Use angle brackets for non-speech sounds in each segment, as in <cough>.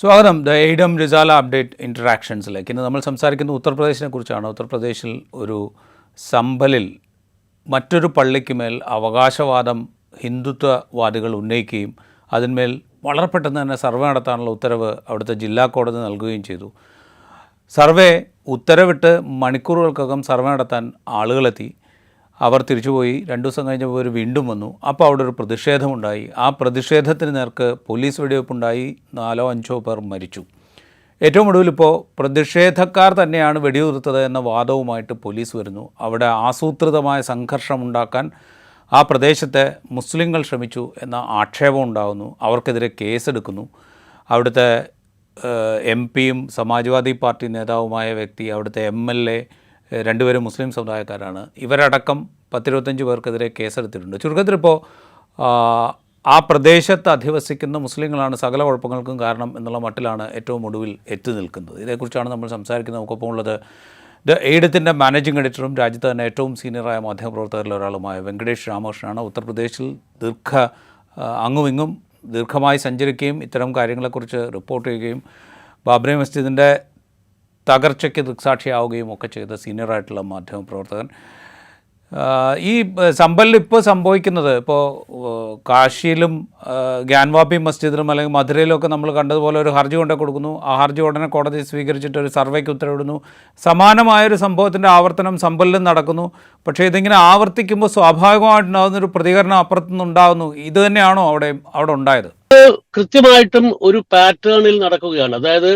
സ്വാഗതം. The എയ്ഡം റിസാല update ഇൻട്രാക്ഷൻസിലേക്ക് ഇന്ന് നമ്മൾ സംസാരിക്കുന്നത് ഉത്തർപ്രദേശിനെ കുറിച്ചാണ്. ഉത്തർപ്രദേശിൽ ഒരു സമ്പലിൽ മറ്റൊരു പള്ളിക്ക് മേൽ അവകാശവാദം ഹിന്ദുത്വവാദികൾ ഉന്നയിക്കുകയും അതിന്മേൽ വളരെ പെട്ടെന്ന് തന്നെ സർവേ നടത്താനുള്ള ഉത്തരവ് അവിടുത്തെ ജില്ലാ കോടതി നൽകുകയും ചെയ്തു. സർവേ ഉത്തരവിട്ട് മണിക്കൂറുകൾക്കകം സർവേ നടത്താൻ ആളുകളെത്തി. അവർ തിരിച്ചുപോയി. രണ്ടു ദിവസം കഴിഞ്ഞപ്പോൾ അവർ വീണ്ടും വന്നു. അപ്പോൾ അവിടെ ഒരു പ്രതിഷേധമുണ്ടായി. ആ പ്രതിഷേധത്തിന് നേർക്ക് പോലീസ് വെടിവെപ്പുണ്ടായി. നാലോ അഞ്ചോ പേർ മരിച്ചു. ഏറ്റവും ഒടുവിൽ ഇപ്പോൾ പ്രതിഷേധക്കാർ തന്നെയാണ് വെടിയുതിർത്തത് എന്ന വാദവുമായിട്ട് പോലീസ് വരുന്നു. അവിടെ ആസൂത്രിതമായ സംഘർഷം ഉണ്ടാക്കാൻ ആ പ്രദേശത്തെ മുസ്ലിങ്ങൾ ശ്രമിച്ചു എന്ന ആക്ഷേപം ഉണ്ടാകുന്നു അവർക്കെതിരെ കേസെടുക്കുന്നു. അവിടുത്തെ എം പിയും സമാജ്വാദി പാർട്ടി നേതാവുമായ വ്യക്തി അവിടുത്തെ എം എൽ എ രണ്ടുപേരും മുസ്ലിം സമുദായക്കാരാണ്. ഇവരടക്കം പത്തിരുപത്തഞ്ച് പേർക്കെതിരെ കേസെടുത്തിട്ടുണ്ട്. ചുരുക്കത്തിലിപ്പോൾ ആ പ്രദേശത്ത് അധിവസിക്കുന്ന മുസ്ലിങ്ങളാണ് സകല കുഴപ്പങ്ങൾക്കും കാരണം എന്നുള്ള മട്ടിലാണ് ഏറ്റവും ഒടുവിൽ എത്തി നിൽക്കുന്നത്. ഇതേക്കുറിച്ചാണ് നമ്മൾ സംസാരിക്കുന്നത്. നമുക്കൊപ്പം ഉള്ളത് ദ എയ്ഡത്തിന്റെ മാനേജിംഗ് എഡിറ്ററും രാജ്യത്ത് തന്നെ ഏറ്റവും സീനിയറായ മാധ്യമപ്രവർത്തകരിൽ ഒരാളുമായ വെങ്കടേഷ് രാമകൃഷ്ണനാണ്. ഉത്തർപ്രദേശിൽ ദീർഘ അങ്ങുമിങ്ങും ദീർഘമായി സഞ്ചരിക്കുകയും ഇത്തരം കാര്യങ്ങളെക്കുറിച്ച് റിപ്പോർട്ട് ചെയ്യുകയും ബാബ്രി മസ്ജിദിന്റെ തകർച്ചയ്ക്ക് ദൃക്സാക്ഷിയാവുകയും ഒക്കെ ചെയ്ത സീനിയറായിട്ടുള്ള മാധ്യമപ്രവർത്തകൻ ഈ സമ്പലിൽ ഇപ്പോൾ സംഭവിക്കുന്നത് ഇപ്പോൾ കാശിയിലും ഗ്യാൻവാബി മസ്ജിദിലും അല്ലെങ്കിൽ മധുരയിലും ഒക്കെ നമ്മൾ കണ്ടതുപോലെ ഒരു ഹർജി കൊണ്ടു കൊടുക്കുന്നു. ആ ഹർജി ഉടനെ കോടതി സ്വീകരിച്ചിട്ട് ഒരു സർവേക്ക് ഉത്തരവിടുന്നു. സമാനമായൊരു സംഭവത്തിന്റെ ആവർത്തനം സമ്പലിലും നടക്കുന്നു. പക്ഷേ ഇതിങ്ങനെ ആവർത്തിക്കുമ്പോൾ സ്വാഭാവികമായിട്ടുണ്ടാകുന്ന ഒരു പ്രതികരണം അപ്പുറത്തുനിന്നുണ്ടാകുന്നു ഇത് തന്നെയാണോ അവിടെ അവിടെ ഉണ്ടായത്? കൃത്യമായിട്ടും ഒരു പാറ്റേണിൽ നടക്കുകയാണ്. അതായത്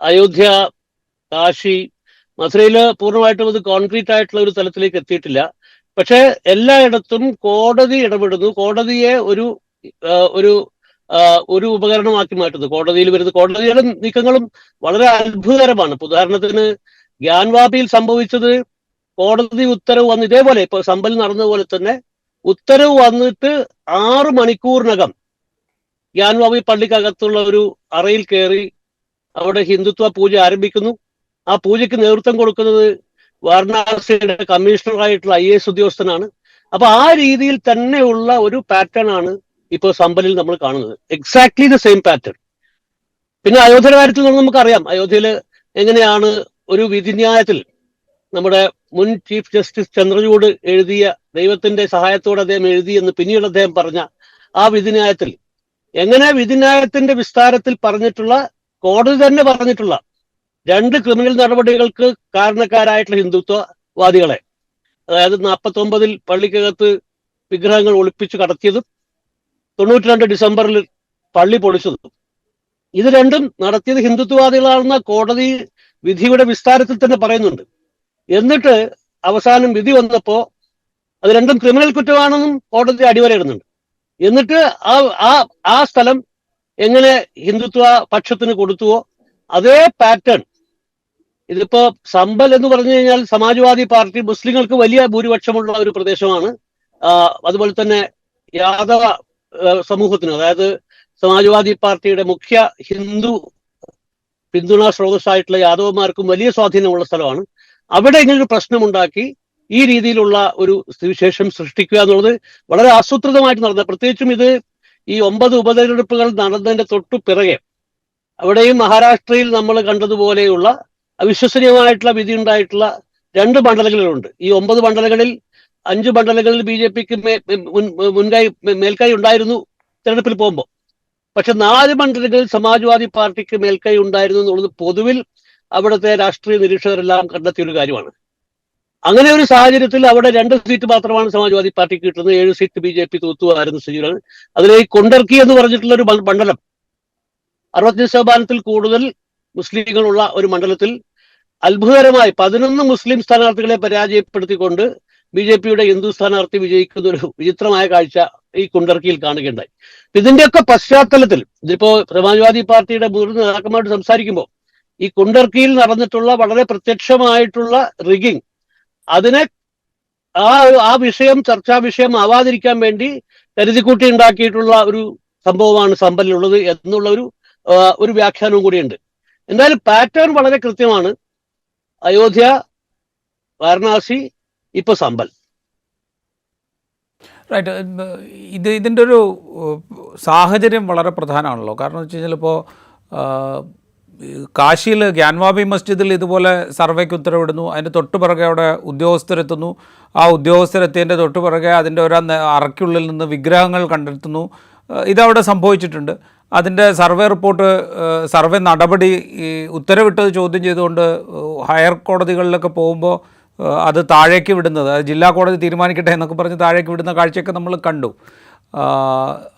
അയോധ്യ കാശി. മധുരയിൽ പൂർണമായിട്ടും അത് കോൺക്രീറ്റ് ആയിട്ടുള്ള ഒരു തലത്തിലേക്ക് എത്തിയിട്ടില്ല. പക്ഷെ എല്ലായിടത്തും കോടതി ഇടപെടുന്നു. കോടതിയെ ഒരു ഒരു ഒരു ഉപകരണമാക്കി മാറ്റുന്നു. കോടതിയിൽ വരുന്ന കോടതിയുടെ നീക്കങ്ങളും വളരെ അത്ഭുതകരമാണ്. ഉദാഹരണത്തിന് ഗ്യാൻവാബിയിൽ സംഭവിച്ചത് കോടതി ഉത്തരവ് വന്ന് ഇതേപോലെ ഇപ്പൊ സമ്പൽ നടന്നതുപോലെ തന്നെ ഉത്തരവ് വന്നിട്ട് ആറ് മണിക്കൂറിനകം ഗ്യാൻവാബി പള്ളിക്കകത്തുള്ള ഒരു അറയിൽ കയറി അവിടെ ഹിന്ദുത്വ പൂജ ആരംഭിക്കുന്നു. ആ പൂജയ്ക്ക് നേതൃത്വം കൊടുക്കുന്നത് വാരണാസിയുടെ കമ്മീഷണറായിട്ടുള്ള ഐ എസ് ഉദ്യോഗസ്ഥനാണ്. അപ്പൊ ആ രീതിയിൽ തന്നെയുള്ള ഒരു പാറ്റേൺ ആണ് ഇപ്പോൾ സമ്പലിൽ നമ്മൾ കാണുന്നത്. എക്സാക്ട്ലി ദ സെയിം പാറ്റേൺ പിന്നെ അയോധ്യയുടെ കാര്യത്തിൽ നിന്ന് നമുക്കറിയാം. അയോധ്യയിൽ എങ്ങനെയാണ് ഒരു വിധിന്യായത്തിൽ നമ്മുടെ മുൻ ചീഫ് ജസ്റ്റിസ് ചന്ദ്രചൂഡ് എഴുതിയ ദൈവത്തിന്റെ സഹായത്തോടെ അദ്ദേഹം എഴുതി എന്ന് പിന്നീട് അദ്ദേഹം പറഞ്ഞ ആ വിധിന്യായത്തിൽ എങ്ങനെ വിധിന്യായത്തിന്റെ വിസ്താരത്തിൽ പറഞ്ഞിട്ടുള്ള കോടതി തന്നെ പറഞ്ഞിട്ടുള്ള രണ്ട് ക്രിമിനൽ നടപടികൾക്ക് കാരണക്കാരായിട്ടുള്ള ഹിന്ദുത്വവാദികളെ അതായത് നാൽപ്പത്തി ഒമ്പതിൽ പള്ളിക്കകത്ത് വിഗ്രഹങ്ങൾ ഒളിപ്പിച്ച് കടത്തിയതും തൊണ്ണൂറ്റി രണ്ട് ഡിസംബറിൽ പള്ളി പൊളിച്ചതും. ഇത് രണ്ടും നടത്തിയത് ഹിന്ദുത്വവാദികളാണെന്ന കോടതി വിധിയുടെ വിസ്താരത്തിൽ തന്നെ പറയുന്നുണ്ട്. എന്നിട്ട് അവസാനം വിധി വന്നപ്പോ അത് രണ്ടും ക്രിമിനൽ കുറ്റമാണെന്നും കോടതി അടിവരയിടുന്നുണ്ട്. എന്നിട്ട് ആ ആ ആ സ്ഥലം എങ്ങനെ ഹിന്ദുത്വ പക്ഷത്തിന് കൊടുത്തുവോ അതേ പാറ്റേൺ ഇതിപ്പോ സമ്പൽ എന്ന് പറഞ്ഞു കഴിഞ്ഞാൽ സമാജ്വാദി പാർട്ടി മുസ്ലിങ്ങൾക്ക് വലിയ ഭൂരിപക്ഷമുള്ള ഒരു പ്രദേശമാണ്. അതുപോലെ തന്നെ യാദവ സമൂഹത്തിന് അതായത് സമാജ്വാദി പാർട്ടിയുടെ മുഖ്യ ഹിന്ദു പിന്തുണാ സ്രോതസ്സായിട്ടുള്ള യാദവന്മാർക്കും വലിയ സ്വാധീനമുള്ള സ്ഥലമാണ്. അവിടെ ഇങ്ങനൊരു പ്രശ്നമുണ്ടാക്കി ഈ രീതിയിലുള്ള ഒരു സ്ഥിതിവിശേഷം സൃഷ്ടിക്കുക എന്നുള്ളത് വളരെ ആസൂത്രിതമായിട്ട് നടന്ന പ്രത്യേകിച്ചും ഇത് ഈ ഒമ്പത് ഉപതെരഞ്ഞെടുപ്പുകൾ നടന്നതിന്റെ തൊട്ടു പിറകെ. അവിടെയും മഹാരാഷ്ട്രയിൽ നമ്മൾ കണ്ടതുപോലെയുള്ള അവിശ്വസനീയമായിട്ടുള്ള വിധി ഉണ്ടായിട്ടുള്ള രണ്ട് മണ്ഡലങ്ങളിലുണ്ട്. ഈ ഒമ്പത് മണ്ഡലങ്ങളിൽ അഞ്ച് മണ്ഡലങ്ങളിൽ ബി ജെ പിക്ക് മുൻകൈ മേൽക്കൈ ഉണ്ടായിരുന്നു തെരഞ്ഞെടുപ്പിൽ പോകുമ്പോൾ പക്ഷെ നാല് മണ്ഡലങ്ങളിൽ സമാജ്വാദി പാർട്ടിക്ക് മേൽക്കൈ ഉണ്ടായിരുന്നു എന്നുള്ളത് പൊതുവിൽ അവിടുത്തെ രാഷ്ട്രീയ നിരീക്ഷകരെല്ലാം കണ്ടെത്തിയ ഒരു കാര്യമാണ്. അങ്ങനെ ഒരു സാഹചര്യത്തിൽ അവിടെ രണ്ട് സീറ്റ് മാത്രമാണ് സമാജ്വാദി പാർട്ടിക്ക് കിട്ടുന്നത്. ഏഴ് സീറ്റ് ബി ജെ പി തൂത്തുവായിരുന്ന അതിലെ ഈ കൊണ്ടർക്കി എന്ന് പറഞ്ഞിട്ടുള്ള ഒരു മണ്ഡലം അറുപത്തഞ്ച് ശതമാനത്തിൽ കൂടുതൽ മുസ്ലിങ്ങളുള്ള ഒരു മണ്ഡലത്തിൽ അത്ഭുതകരമായി പതിനൊന്ന് മുസ്ലിം സ്ഥാനാർത്ഥികളെ പരാജയപ്പെടുത്തിക്കൊണ്ട് ബി ജെ പിയുടെ ഹിന്ദു സ്ഥാനാർത്ഥി വിജയിക്കുന്ന ഒരു വിചിത്രമായ കാഴ്ച ഈ കുണ്ടർക്കിയിൽ കാണുകയുണ്ടായി. ഇതിന്റെയൊക്കെ പശ്ചാത്തലത്തിൽ ഇതിപ്പോ സമാജ്വാദി പാർട്ടിയുടെ മുതിർന്ന നേതാക്കന്മാരോട് സംസാരിക്കുമ്പോൾ ഈ കുണ്ടർക്കിയിൽ നടന്നിട്ടുള്ള വളരെ പ്രത്യക്ഷമായിട്ടുള്ള റിഗിങ് അതിനെ ആ ആ വിഷയം ചർച്ചാ വിഷയം ആവാതിരിക്കാൻ വേണ്ടി കരുതിക്കൂട്ടി ഉണ്ടാക്കിയിട്ടുള്ള ഒരു സംഭവമാണ് സമ്പലിലുള്ളത് എന്നുള്ള ഒരു ഒരു വ്യാഖ്യാനവും കൂടിയുണ്ട്. എന്തായാലും പാറ്റേൺ വളരെ കൃത്യമാണ്. അയോധ്യ വാരണാസി ഇപ്പൊ സമ്പൽ. റൈറ്റ് ഇത് ഇതിന്റെ ഒരു സാഹചര്യം വളരെ പ്രധാനമാണല്ലോ. കാരണം വെച്ച് കഴിഞ്ഞാൽ ഇപ്പോൾ കാശിയിൽ ഗ്യാൻവാബി മസ്ജിദിൽ ഇതുപോലെ സർവേക്ക് ഉത്തരവിടുന്നു. അതിന്റെ തൊട്ട് പിറകെ അവിടെ ഉദ്യോഗസ്ഥരെത്തുന്നു. ആ ഉദ്യോഗസ്ഥരെത്തിയതിന്റെ തൊട്ട് പിറകെ അതിന്റെ ഒരു അറയ്ക്കുള്ളിൽ നിന്ന് വിഗ്രഹങ്ങൾ കണ്ടെത്തുന്നു. ഇതവിടെ സംഭവിച്ചിട്ടുണ്ട്. അതിന്റെ സർവേ റിപ്പോർട്ട് സർവേ നടപടി ഉത്തരവിട്ടത് ചോദ്യം ചെയ്തുകൊണ്ട് ഹയർ കോടതികളിലൊക്കെ പോകുമ്പോൾ അത് താഴേക്ക് വിടുന്നത് അത് ജില്ലാ കോടതി തീരുമാനിക്കട്ടെ എന്നൊക്കെ പറഞ്ഞ് താഴേക്ക് വിടുന്ന കാഴ്ചയൊക്കെ നമ്മൾ കണ്ടു.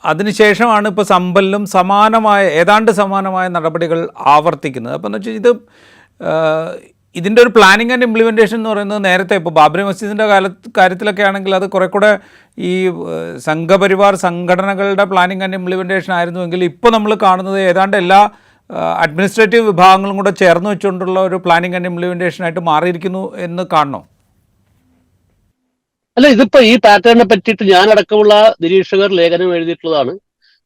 അതിനുശേഷമാണ് ഇപ്പോൾ സമ്പലിലും സമാനമായ ഏതാണ്ട് സമാനമായ നടപടികൾ ആവർത്തിക്കുന്നത്. അപ്പോൾ എന്ന് വെച്ചാൽ ഇത് ഇതിന്റെ ഒരു പ്ലാനിങ് ആൻഡ് ഇംപ്ലിമെന്റേഷൻ എന്ന് പറയുന്നത് നേരത്തെ ഇപ്പോൾ ബാബറി മസ്ജിദിന്റെ കാലത്ത് കാര്യത്തിലൊക്കെ ആണെങ്കിൽ അത് കുറെ കൂടെ ഈ സംഘപരിവാർ സംഘടനകളുടെ പ്ലാനിങ് ആൻഡ് ഇംപ്ലിമെന്റേഷൻ ആയിരുന്നുവെങ്കിൽ ഇപ്പോൾ നമ്മൾ കാണുന്നത് ഏതാണ്ട് എല്ലാ അഡ്മിനിസ്ട്രേറ്റീവ് വിഭാഗങ്ങളും കൂടെ ചേർന്ന് വെച്ചുകൊണ്ടുള്ള ഒരു പ്ലാനിങ് ആൻഡ് ഇംപ്ലിമെന്റേഷൻ ആയിട്ട് മാറിയിരിക്കുന്നു എന്ന് കാണണോ? അല്ല ഇതിപ്പോ ഈ പാറ്റേണിനെ പറ്റിയിട്ട് ഞാൻ അടക്കമുള്ള നിരീക്ഷകർ ലേഖനം എഴുതിയിട്ടുള്ളതാണ്.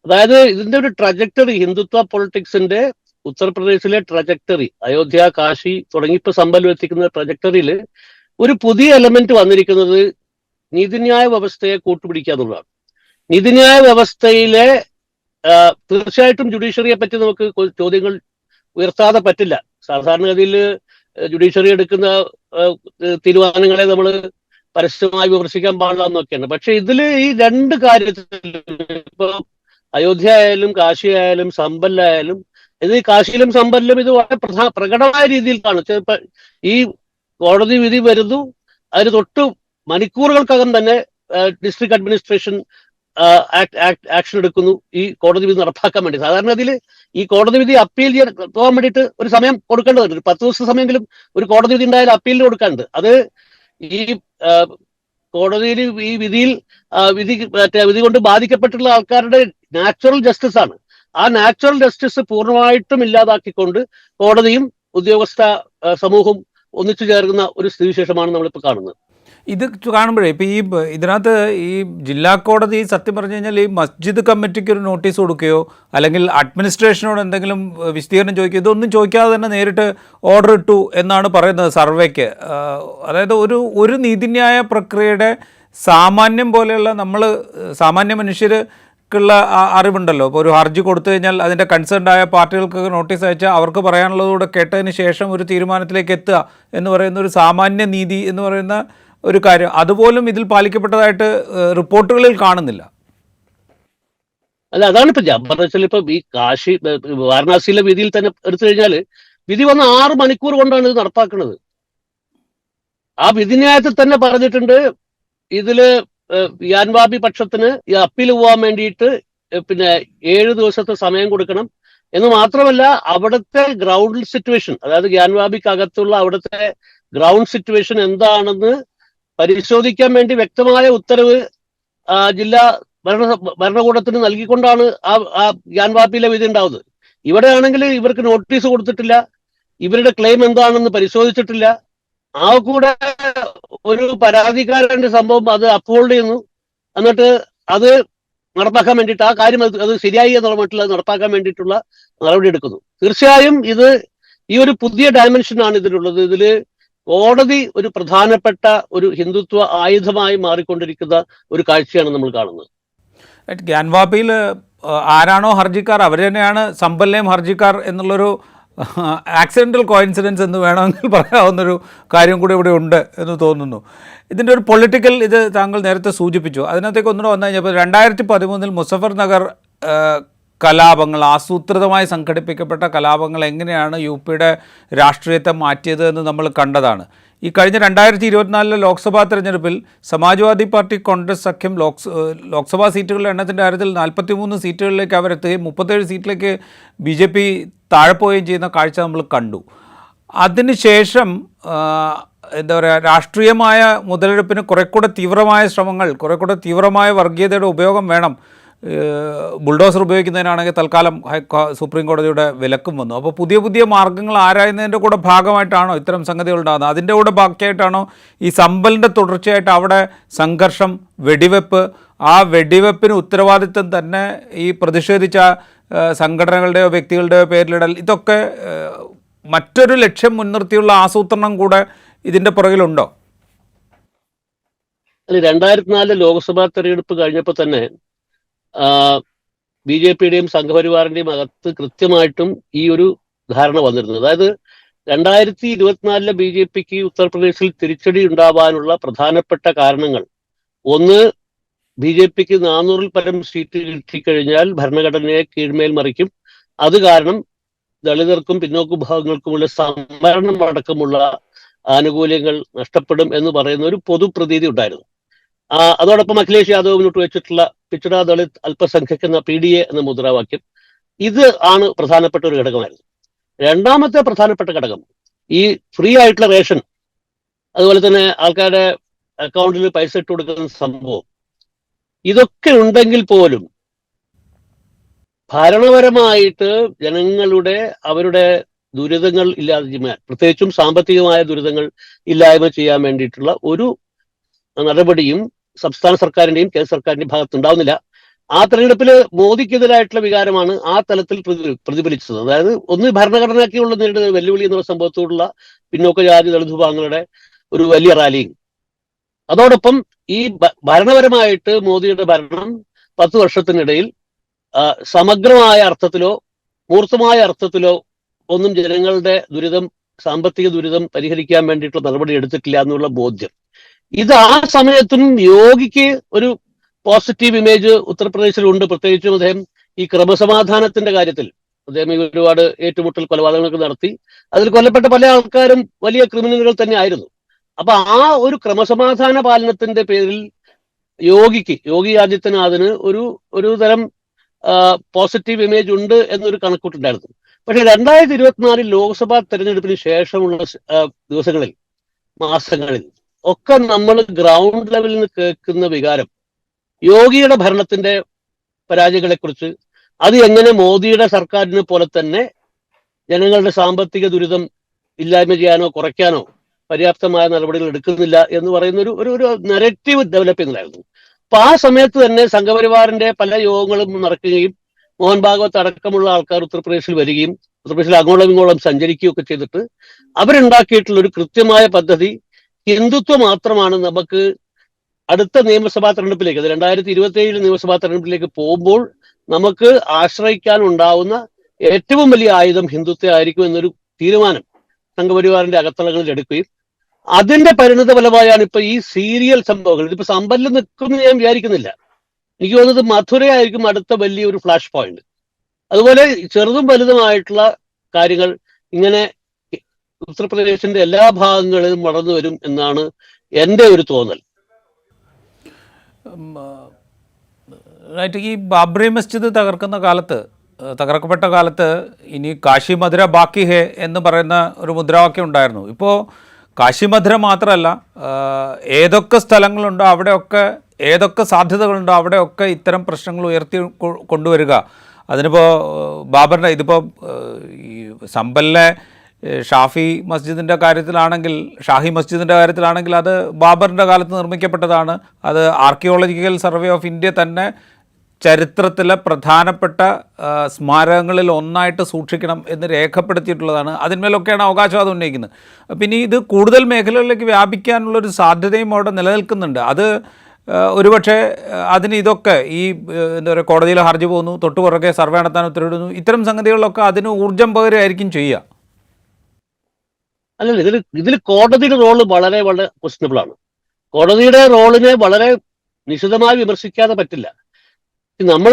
അതായത് ഇതിന്റെ ഒരു ട്രജക്ടറി ഹിന്ദുത്വ പൊളിറ്റിക്സിന്റെ ഉത്തർപ്രദേശിലെ ട്രജക്ടറി അയോധ്യ കാശി തുടങ്ങി ഇപ്പൊ സമ്പൽ എത്തിക്കുന്ന ഒരു പുതിയ എലമെന്റ് വന്നിരിക്കുന്നത് നീതിന്യായ വ്യവസ്ഥയെ കൂട്ടുപിടിക്കുക എന്നുള്ളതാണ്. നീതിന്യായ വ്യവസ്ഥയിലെ തീർച്ചയായിട്ടും ജുഡീഷ്യറിയെ പറ്റി നമുക്ക് ചോദ്യങ്ങൾ ഉയർത്താതെ പറ്റില്ല. സാധാരണഗതിയിൽ ജുഡീഷ്യറി എടുക്കുന്ന തീരുമാനങ്ങളെ നമ്മൾ പരസ്യമായി വിമർശിക്കാൻ പാടില്ല എന്നൊക്കെയാണ്. പക്ഷെ ഇതിൽ ഈ രണ്ട് കാര്യത്തിൽ ഇപ്പൊ അയോധ്യ ആയാലും കാശി ആയാലും സമ്പല്ലായാലും ഇത് കാശിയിലും സമ്പലിലും ഇത് വളരെ പ്രധാ പ്രകടമായ രീതിയിൽ കാണും. ഈ കോടതി വിധി വരുന്നു. അതിന് തൊട്ട് മണിക്കൂറുകൾക്കകം തന്നെ ഡിസ്ട്രിക്ട് അഡ്മിനിസ്ട്രേഷൻ ആക്ഷൻ എടുക്കുന്നു ഈ കോടതി വിധി നടപ്പാക്കാൻ വേണ്ടി. സാധാരണ ഇതിൽ ഈ കോടതി വിധി അപ്പീൽ ചെയ്യാൻ പോകാൻ വേണ്ടിയിട്ട് ഒരു സമയം കൊടുക്കേണ്ടതുണ്ട് ഒരു പത്ത് ദിവസത്തെ സമയമെങ്കിലും ഒരു കോടതി വിധി ഉണ്ടായാലും അപ്പീലിന് കൊടുക്കാനുണ്ട്. അത് ഈ കോടതിയിൽ ഈ വിധിയിൽ വിധി മറ്റേ വിധി കൊണ്ട് ബാധിക്കപ്പെട്ടുള്ള ആൾക്കാരുടെ നാച്ചുറൽ ജസ്റ്റിസ് ആണ് ആ നാച്ചുറൽ ജസ്റ്റിസ് പൂർണമായിട്ടും ഇല്ലാതാക്കിക്കൊണ്ട് കോടതിയും ഉദ്യോഗസ്ഥ സമൂഹം ഒന്നിച്ചു ചേർക്കുന്ന ഒരു സ്ഥിതിവിശേഷമാണ് നമ്മളിപ്പോൾ കാണുന്നത്. ഇത് കാണുമ്പോഴേ ഇപ്പോൾ ഈ ഇതിനകത്ത് ഈ ജില്ലാ കോടതി സത്യം പറഞ്ഞു കഴിഞ്ഞാൽ ഈ മസ്ജിദ് കമ്മിറ്റിക്ക് ഒരു നോട്ടീസ് കൊടുക്കുകയോ അല്ലെങ്കിൽ അഡ്മിനിസ്ട്രേഷനോട് എന്തെങ്കിലും വിശദീകരണം ചോദിക്കുകയോ ഇതൊന്നും ചോദിക്കാതെ തന്നെ നേരിട്ട് ഓർഡർ ഇട്ടു എന്നാണ് പറയുന്നത് സർവേക്ക്. അതായത് ഒരു ഒരു നീതിന്യായ പ്രക്രിയയുടെ സാമാന്യം പോലെയുള്ള നമ്മൾ സാമാന്യ മനുഷ്യർക്കുള്ള ആ അറിവുണ്ടല്ലോ. ഇപ്പോൾ ഒരു ഹർജി കൊടുത്തു കഴിഞ്ഞാൽ അതിന്റെ കൺസേൺഡ് ആയ പാർട്ടികൾക്ക് നോട്ടീസ് അയച്ചാൽ അവർക്ക് പറയാനുള്ളതുകൂടെ കേട്ടതിന് ശേഷം ഒരു തീരുമാനത്തിലേക്ക് എത്തുക എന്ന് പറയുന്ന ഒരു സാമാന്യ നീതി എന്ന് പറയുന്ന ഒരു കാര്യം. അതുപോലും ഇതിൽ പാലിക്കപ്പെട്ടതായിട്ട് റിപ്പോർട്ടുകളിൽ കാണുന്നില്ല. അല്ല അതാണ് ഇപ്പൊ പറഞ്ഞാൽ ഇപ്പൊ ഈ കാശി വാരണാസിയിലെ വിധിയിൽ തന്നെ എടുത്തു കഴിഞ്ഞാൽ വിധി വന്ന ആറ് മണിക്കൂർ കൊണ്ടാണ് ഇത് നടപ്പാക്കുന്നത് ആ വിധിന്യായത്തിൽ തന്നെ പറഞ്ഞിട്ടുണ്ട് ഇതിൽ യാൻവാബി പക്ഷത്തിന് ഈ അപ്പീൽ പോകാൻ വേണ്ടിയിട്ട് പിന്നെ ഏഴ് ദിവസത്തെ സമയം കൊടുക്കണം. എന്ന് മാത്രമല്ല അവിടുത്തെ ഗ്രൗണ്ട് സിറ്റുവേഷൻ അതായത് ഗ്യാൻവാബിക്കകത്തുള്ള അവിടുത്തെ ഗ്രൗണ്ട് സിറ്റുവേഷൻ എന്താണെന്ന് പരിശോധിക്കാൻ വേണ്ടി വ്യക്തമായ ഉത്തരവ് ജില്ലാ ഭരണ ഭരണകൂടത്തിന് നൽകിക്കൊണ്ടാണ് ആ ഗ്യാൻവാപ്പിയിലെ വിധി ഉണ്ടാവുന്നത്. ഇവിടെയാണെങ്കിൽ ഇവർക്ക് നോട്ടീസ് കൊടുത്തിട്ടില്ല. ഇവരുടെ ക്ലെയിം എന്താണെന്ന് പരിശോധിച്ചിട്ടില്ല. ആ കൂടെ ഒരു പരാതിക്കാരന്റെ സംഭവം അത് അപ്ഹോൾഡ് ചെയ്യുന്നു. എന്നിട്ട് അത് നടപ്പാക്കാൻ വേണ്ടിയിട്ട് ആ കാര്യം അത് ശരിയായി എന്നുള്ള മട്ടിൽ അത് നടപ്പാക്കാൻ വേണ്ടിയിട്ടുള്ള നടപടി എടുക്കുന്നു. തീർച്ചയായും ഇത് ഈ ഒരു പുതിയ ഡയമെൻഷനാണ് ഇതിലുള്ളത്. ഇതിൽ കോടതി ഒരു പ്രധാനപ്പെട്ട ഒരു ഹിന്ദുത്വ ആയുധമായി മാറിക്കൊണ്ടിരിക്കുന്ന ഒരു കാഴ്ചയാണ് നമ്മൾ കാണുന്നത്. ഗ്യാൻവാപ്പിയിൽ ആരാണോ ഹർജിക്കാർ അവർ തന്നെയാണ് സമ്പലിനെയും ഹർജിക്കാർ എന്നുള്ളൊരു <laughs> ആക്സിഡന്റൽ കോയിൻസിഡൻസ് എന്ന് വേണമെങ്കിൽ പറയാവുന്നൊരു കാര്യം കൂടി ഇവിടെ ഉണ്ട് എന്ന് തോന്നുന്നു. ഇതിന്റെ ഒരു പൊളിറ്റിക്കൽ ഇത് താങ്കൾ നേരത്തെ സൂചിപ്പിച്ചു. അതിനകത്തേക്ക് ഒന്നുകൂടെ വന്നു കഴിഞ്ഞപ്പോൾ രണ്ടായിരത്തി പതിമൂന്നിൽ മുസഫർ നഗർ കലാപങ്ങൾ ആസൂത്രിതമായി സംഘടിപ്പിക്കപ്പെട്ട കലാപങ്ങൾ എങ്ങനെയാണ് യു പിയുടെ രാഷ്ട്രീയത്തെ മാറ്റിയത് എന്ന് നമ്മൾ കണ്ടതാണ്. ഈ കഴിഞ്ഞ രണ്ടായിരത്തി ഇരുപത്തിനാലിലെ ലോക്സഭാ തെരഞ്ഞെടുപ്പിൽ സമാജ്വാദി പാർട്ടി കോൺഗ്രസ് സഖ്യം ലോക്സ് ലോക്സഭാ സീറ്റുകളുടെ എണ്ണത്തിന്റെ കാര്യത്തിൽ നാൽപ്പത്തി മൂന്ന് സീറ്റുകളിലേക്ക് അവരെത്തുകയും മുപ്പത്തേഴ് സീറ്റിലേക്ക് ബി ജെ പി താഴെ പോവുകയും ചെയ്യുന്ന കാഴ്ച നമ്മൾ കണ്ടു. അതിനുശേഷം എന്താ പറയുക രാഷ്ട്രീയമായ മുതലെടുപ്പിന് കുറെ കൂടെ തീവ്രമായ ശ്രമങ്ങൾ കുറെ കൂടെ തീവ്രമായ വർഗീയതയുടെ ഉപയോഗം വേണം ബുൾഡോസർ ഉപയോഗിക്കുന്നതിനാണെങ്കിൽ തൽക്കാലം സുപ്രീം കോടതിയുടെ വിലക്കും വന്നു. അപ്പോൾ പുതിയ പുതിയ മാർഗങ്ങൾ ആരായുന്നതിന്റെ കൂടെ ഭാഗമായിട്ടാണോ ഇത്തരം സംഗതികൾ ഉണ്ടാകുന്നത്? അതിന്റെ കൂടെ ബാക്കിയായിട്ടാണോ ഈ സമ്പലിന്റെ തുടർച്ചയായിട്ട് അവിടെ സംഘർഷം വെടിവെപ്പ് ആ വെടിവെപ്പിന് ഉത്തരവാദിത്വം തന്നെ ഈ പ്രതിഷേധിച്ച സംഘടനകളുടെയോ വ്യക്തികളുടെയോ പേരിലിടൽ. ഇതൊക്കെ മറ്റൊരു ലക്ഷ്യം മുൻനിർത്തിയുള്ള ആസൂത്രണം കൂടെ ഇതിന്റെ പുറകിലുണ്ടോ? അല്ല രണ്ടായിരത്തി നാലിലെ ലോക്സഭാ തെരഞ്ഞെടുപ്പ് കഴിഞ്ഞപ്പോൾ തന്നെ ബി ജെ പിയുടെയും സംഘപരിവാറിന്റെയും അകത്ത് കൃത്യമായിട്ടും ഈ ഒരു ധാരണ വന്നിരുന്നത്. അതായത് രണ്ടായിരത്തി ഇരുപത്തിനാലിലെ ബി ജെ പിക്ക് ഉത്തർപ്രദേശിൽ തിരിച്ചടി ഉണ്ടാവാനുള്ള പ്രധാനപ്പെട്ട കാരണങ്ങൾ. ഒന്ന് ബി ജെ പിക്ക് നാനൂറിൽ പരം സീറ്റ് കിട്ടിക്കഴിഞ്ഞാൽ ഭരണഘടനയെ കീഴ്മേൽ മറിക്കും. അത് കാരണം ദളിതർക്കും പിന്നോക്ക വിഭാഗങ്ങൾക്കുമുള്ള സംവരണം അടക്കമുള്ള ആനുകൂല്യങ്ങൾ നഷ്ടപ്പെടും എന്ന് പറയുന്ന ഒരു പൊതുപ്രതീതി ഉണ്ടായിരുന്നു. അതോടൊപ്പം അഖിലേഷ് യാദവ് മുന്നോട്ട് വെച്ചിട്ടുള്ള പിച്ചട ദളിത് അല്പസംഖ്യക് എന്ന പി ഡി എ എന്ന മുദ്രാവാക്യം. ഇത് ആണ് പ്രധാനപ്പെട്ട ഒരു ഘടകമായിരുന്നു. രണ്ടാമത്തെ പ്രധാനപ്പെട്ട ഘടകം ഈ ഫ്രീ ആയിട്ടുള്ള റേഷൻ അതുപോലെ തന്നെ ആൾക്കാരുടെ അക്കൗണ്ടിൽ പൈസ ഇട്ട് കൊടുക്കുന്ന സംഭവം ഇതൊക്കെ ഉണ്ടെങ്കിൽ പോലും ഭരണപരമായിട്ട് ജനങ്ങളുടെ അവരുടെ ദുരിതങ്ങൾ ഇല്ലാതെ പ്രത്യേകിച്ചും സാമ്പത്തികമായ ദുരിതങ്ങൾ ഇല്ലായ്മ ചെയ്യാൻ വേണ്ടിയിട്ടുള്ള ഒരു നടപടിയും സംസ്ഥാന സർക്കാരിന്റെയും കേന്ദ്ര സർക്കാരിന്റെയും ഭാഗത്ത് ഉണ്ടാവുന്നില്ല ആ തെരഞ്ഞെടുപ്പിൽ മോദിക്കെതിരായിട്ടുള്ള വികാരമാണ് ആ തലത്തിൽ പ്രതിഫലിച്ചത്. അതായത് ഒന്ന് ഭരണഘടനയ്ക്കുള്ള നേരിടുന്ന വെല്ലുവിളി എന്നുള്ള സംഭവത്തോടുള്ള പിന്നോക്ക ജാതി ദളിത് വിഭാഗങ്ങളുടെ ഒരു വലിയ റാലിയും അതോടൊപ്പം ഈ ഭരണപരമായിട്ട് മോദിയുടെ ഭരണം പത്ത് വർഷത്തിനിടയിൽ സമഗ്രമായ അർത്ഥത്തിലോ മൂർത്തമായ അർത്ഥത്തിലോ ഒന്നും ജനങ്ങളുടെ ദുരിതം സാമ്പത്തിക ദുരിതം പരിഹരിക്കാൻ വേണ്ടിയിട്ടുള്ള നടപടി എടുത്തിട്ടില്ല എന്നുള്ള ബോധ്യം. ഇത് ആ സമയത്തും യോഗിക്ക് ഒരു പോസിറ്റീവ് ഇമേജ് ഉത്തർപ്രദേശിലുണ്ട്. പ്രത്യേകിച്ചും അദ്ദേഹം ഈ ക്രമസമാധാനത്തിന്റെ കാര്യത്തിൽ അദ്ദേഹം ഒരുപാട് ഏറ്റുമുട്ടൽ കൊലപാതകങ്ങളൊക്കെ നടത്തി. അതിൽ കൊല്ലപ്പെട്ട പല ആൾക്കാരും വലിയ ക്രിമിനലുകൾ തന്നെ ആയിരുന്നു അപ്പൊ ആ ഒരു ക്രമസമാധാന പാലനത്തിന്റെ പേരിൽ യോഗിക്ക് യോഗി ആദിത്യനാഥിന് ഒരു ഒരു തരം പോസിറ്റീവ് ഇമേജ് ഉണ്ട് എന്നൊരു കണക്കൂട്ടുണ്ടായിരുന്നു. പക്ഷെ രണ്ടായിരത്തി ഇരുപത്തിനാലിൽ ലോക്സഭാ തെരഞ്ഞെടുപ്പിന് ശേഷമുള്ള ദിവസങ്ങളിൽ മാസങ്ങളിൽ ഒക്കെ നമ്മൾ ഗ്രൗണ്ട് ലെവലിൽ നിന്ന് കേൾക്കുന്ന വികാരം യോഗിയുടെ ഭരണത്തിന്റെ പരാജയങ്ങളെ കുറിച്ച് അത് എങ്ങനെ മോദിയുടെ സർക്കാരിനെ പോലെ തന്നെ ജനങ്ങളുടെ സാമ്പത്തിക ദുരിതം ഇല്ലായ്മ ചെയ്യാനോ കുറയ്ക്കാനോ പര്യാപ്തമായ നടപടികൾ എടുക്കുന്നില്ല എന്ന് പറയുന്ന ഒരു ഒരു നെറേറ്റീവ് ഡെവലപ്പ് ചെയ്യുന്നുണ്ടായിരുന്നു അപ്പൊ ആ സമയത്ത് തന്നെ സംഘപരിവാറിന്റെ പല യോഗങ്ങളും നടക്കുകയും മോഹൻ ഭാഗവത് അടക്കമുള്ള ആൾക്കാർ ഉത്തർപ്രദേശിൽ വരികയും ഉത്തർപ്രദേശിൽ അങ്ങോളം ഇങ്ങോളം സഞ്ചരിക്കുകയും ഒക്കെ ചെയ്തിട്ട് അവരുണ്ടാക്കിയിട്ടുള്ള ഒരു കൃത്യമായ പദ്ധതി ഹിന്ദുത്വം മാത്രമാണ് നമുക്ക് അടുത്ത നിയമസഭാ തെരഞ്ഞെടുപ്പിലേക്ക് അത് രണ്ടായിരത്തി ഇരുപത്തി നിയമസഭാ തെരഞ്ഞെടുപ്പിലേക്ക് പോകുമ്പോൾ നമുക്ക് ആശ്രയിക്കാൻ ഉണ്ടാവുന്ന ഏറ്റവും വലിയ ആയുധം ഹിന്ദുത്വം ആയിരിക്കും എന്നൊരു തീരുമാനം സംഘപരിവാറിന്റെ അകത്തളങ്ങളിൽ എടുക്കുകയും അതിന്റെ പരിണിത ഫലമായാണ് ഇപ്പൊ ഈ സീരിയൽ സംഭവങ്ങൾ. ഇതിപ്പോ സമ്പല്ല് നിൽക്കുമെന്ന് ഞാൻ വിചാരിക്കുന്നില്ല. എനിക്ക് തോന്നുന്നത് മധുരയായിരിക്കും അടുത്ത വലിയൊരു ഫ്ലാഷ് പോയിന്റ്. അതുപോലെ ചെറുതും വലുതുമായിട്ടുള്ള കാര്യങ്ങൾ ഇങ്ങനെ ഉത്തർപ്രദേശിന്റെ എല്ലാ ഭാഗങ്ങളിലും വളർന്നു വരും എന്നാണ് എന്റെ ഒരു തോന്നൽ. റൈറ്റ് ഈ ബാബ്രി മസ്ജിദ് തകർക്കുന്ന കാലത്ത് തകർക്കപ്പെട്ട കാലത്ത് ഇനി കാശി മധുര ബാക്കി ഹേ എന്ന് പറയുന്ന ഒരു മുദ്രാവാക്യം ഉണ്ടായിരുന്നു. ഇപ്പോൾ കാശി മധുര മാത്രമല്ല ഏതൊക്കെ സ്ഥലങ്ങളുണ്ടോ അവിടെയൊക്കെ ഏതൊക്കെ സാധ്യതകളുണ്ടോ അവിടെയൊക്കെ ഇത്തരം പ്രശ്നങ്ങൾ ഉയർത്തി കൊണ്ടുവരിക. അതിനിപ്പോൾ ബാബറിന്റെ ഇതിപ്പോൾ ഈ സമ്പലിലെ ഷാഫി മസ്ജിദിന്റെ കാര്യത്തിലാണെങ്കിൽ ഷാഹി മസ്ജിദിന്റെ കാര്യത്തിലാണെങ്കിൽ അത് ബാബറിന്റെ കാലത്ത് നിർമ്മിക്കപ്പെട്ടതാണ്. അത് ആർക്കിയോളജിക്കൽ സർവേ ഓഫ് ഇന്ത്യ തന്നെ ചരിത്രത്തിലെ പ്രധാനപ്പെട്ട സ്മാരകങ്ങളിൽ ഒന്നായിട്ട് സൂക്ഷിക്കണം എന്ന് രേഖപ്പെടുത്തിയിട്ടുള്ളതാണ്. അതിന്മേലൊക്കെയാണ് അവകാശവാദം ഉന്നയിക്കുന്നത്. പിന്നെ ഇത് കൂടുതൽ മേഖലകളിലേക്ക് വ്യാപിക്കാനുള്ളൊരു സാധ്യതയും അവിടെ നിലനിൽക്കുന്നുണ്ട്. അത് ഒരുപക്ഷെ അതിന് ഇതൊക്കെ ഈ എന്താ പറയുക കോടതിയിൽ ഹർജി പോകുന്നു തൊട്ടു പുറകെ സർവേ നടത്താൻ ഉത്തരവിടുന്നു ഇത്തരം സംഗതികളിലൊക്കെ അതിന് ഊർജം പകരുമായിരിക്കും ചെയ്യുക. അല്ലല്ല ഇതിൽ ഇതിൽ കോടതിയുടെ റോൾ വളരെ വളരെ ക്വസ്റ്റനബിൾ ആണ്. കോടതിയുടെ റോളിനെ വളരെ നിശിതമായി വിമർശിക്കാതെ പറ്റില്ല. നമ്മൾ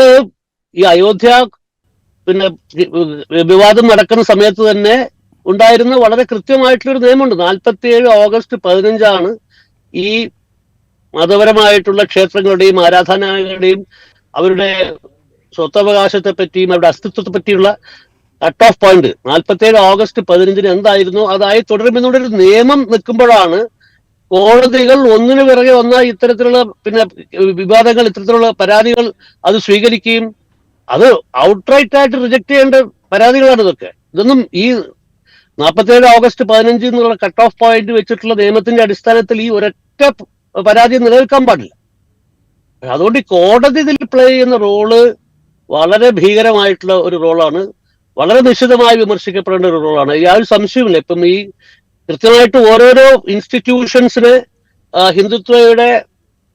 ഈ അയോധ്യ പിന്നെ വിവാദം നടക്കുന്ന സമയത്ത് തന്നെ ഉണ്ടായിരുന്ന വളരെ കൃത്യമായിട്ടുള്ള ഒരു നിയമമുണ്ട്. നാൽപ്പത്തിയേഴ് ഓഗസ്റ്റ് പതിനഞ്ചാണ് ഈ മതപരമായിട്ടുള്ള ക്ഷേത്രങ്ങളുടെയും ആരാധനാലയങ്ങളുടെയും അവരുടെ സ്വത്തവകാശത്തെ പറ്റിയും അവരുടെ അസ്തിത്വത്തെ പറ്റിയുള്ള കട്ട് ഓഫ് പോയിന്റ്. നാൽപ്പത്തിയേഴ് ഓഗസ്റ്റ് പതിനഞ്ചിന് എന്തായിരുന്നു? അതായി തുടരുമെന്നുള്ള ഒരു നിയമം നിൽക്കുമ്പോഴാണ് കോടതികൾ ഒന്നിനു പിറകെ ഒന്നായി ഇത്തരത്തിലുള്ള പിന്നെ വിവാദങ്ങൾ ഇത്തരത്തിലുള്ള പരാതികൾ അത് സ്വീകരിക്കുകയും അത് ഔട്ട്റൈറ്റ് ആയിട്ട് റിജക്ട് ചെയ്യേണ്ട പരാതികളാണ് ഇതൊക്കെ. ഇതൊന്നും ഈ നാൽപ്പത്തിയേഴ് ഓഗസ്റ്റ് പതിനഞ്ച് എന്നുള്ള കട്ട് ഓഫ് പോയിന്റ് വെച്ചിട്ടുള്ള നിയമത്തിന്റെ അടിസ്ഥാനത്തിൽ ഈ ഒരൊറ്റ പരാതി നിലനിൽക്കാൻ പാടില്ല. അതുകൊണ്ട് ഈ കോടതി ഇതിൽ പ്ലേ ചെയ്യുന്ന റോൾ വളരെ ഭീകരമായിട്ടുള്ള ഒരു റോളാണ് വളരെ നിശ്ചിതമായി വിമർശിക്കപ്പെടേണ്ട ഒരു റോളാണ് യാതൊരു സംശയമില്ല. ഇപ്പം ഈ കൃത്യമായിട്ട് ഓരോരോ ഇൻസ്റ്റിറ്റ്യൂഷൻസിന് ഹിന്ദുത്വയുടെ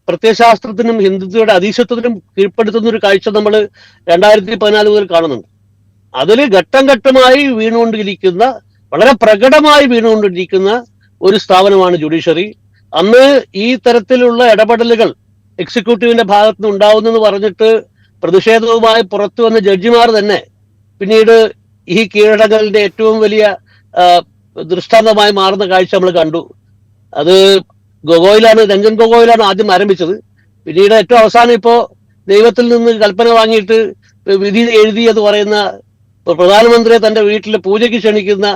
പ്രത്യയശാസ്ത്രത്തിനും ഹിന്ദുത്വയുടെ അതീശത്വത്തിനും കീഴ്പ്പെടുത്തുന്ന ഒരു കാഴ്ച നമ്മൾ രണ്ടായിരത്തി പതിനാല് മുതൽ കാണുന്നുണ്ട്. അതിൽ ഘട്ടം ഘട്ടമായി വീണുകൊണ്ടിരിക്കുന്ന വളരെ പ്രകടമായി വീണുകൊണ്ടിരിക്കുന്ന ഒരു സ്ഥാപനമാണ് ജുഡീഷ്യറി. അന്ന് ഈ തരത്തിലുള്ള ഇടപെടലുകൾ എക്സിക്യൂട്ടീവിന്റെ ഭാഗത്ത് നിന്ന് ഉണ്ടാവുന്നെന്ന് പറഞ്ഞിട്ട് പ്രതിഷേധവുമായി പുറത്തു വന്ന ജഡ്ജിമാർ തന്നെ പിന്നീട് ഈ കീഴടങ്ങലിന്റെ ഏറ്റവും വലിയ ദൃഷ്ടാന്തമായി മാറുന്ന കാഴ്ച നമ്മൾ കണ്ടു. അത് ഗൊഗോയിലാണ് രഞ്ജൻ ഗൊഗോയിലാണ് ആദ്യം ആരംഭിച്ചത്. പിന്നീട് ഏറ്റവും അവസാനം ഇപ്പോ ദൈവത്തിൽ നിന്ന് കൽപ്പന വാങ്ങിയിട്ട് വിധി എഴുതി എന്ന് പറയുന്ന പ്രധാനമന്ത്രിയെ തന്റെ വീട്ടിൽ പൂജയ്ക്ക് ക്ഷണിക്കുന്ന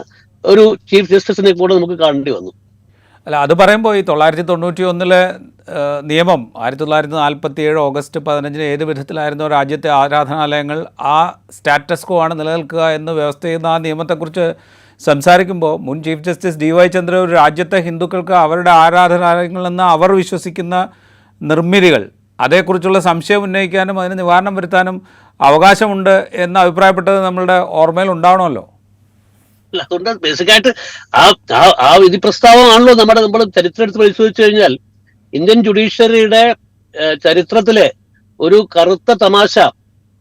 ഒരു ചീഫ് ജസ്റ്റിസിനെ കൂടെ നമുക്ക് കാണേണ്ടി വന്നു. അല്ല അത് പറയുമ്പോൾ ഈ തൊള്ളായിരത്തി തൊണ്ണൂറ്റി ഒന്നിലെ നിയമം ആയിരത്തി തൊള്ളായിരത്തി നാൽപ്പത്തി ഏഴ് ഓഗസ്റ്റ് പതിനഞ്ചിന് ഏത് വിധത്തിലായിരുന്നു രാജ്യത്തെ ആരാധനാലയങ്ങൾ ആ സ്റ്റാറ്റസ് കോ ആണ് നിലനിൽക്കുക എന്ന് വ്യവസ്ഥ ചെയ്യുന്ന ആ നിയമത്തെക്കുറിച്ച് സംസാരിക്കുമ്പോൾ മുൻ chief justice D Y Chandra ഒരു രാജ്യത്തെ ഹിന്ദുക്കൾക്ക് അവരുടെ ആരാധനാലയങ്ങളെന്ന് അവർ വിശ്വസിക്കുന്ന നിർമ്മിതികൾ അതേക്കുറിച്ചുള്ള സംശയം ഉന്നയിക്കാനും അതിന് നിവാരണം വരുത്താനും അവകാശമുണ്ട് എന്ന് അഭിപ്രായപ്പെട്ടത് നമ്മളുടെ ഓർമ്മയിൽ ഉണ്ടാവണമല്ലോ? അല്ല, അതുകൊണ്ട് ബേസിക്കായിട്ട് ആ ആ- വിധി പ്രസ്താവമാണല്ലോ നമ്മുടെ നമ്മൾ ചരിത്രത്തിൽ പരിശോധിച്ചു കഴിഞ്ഞാൽ. ഇന്ത്യൻ ജുഡീഷ്യറിയുടെ ചരിത്രത്തിലെ ഒരു കറുത്ത തമാശ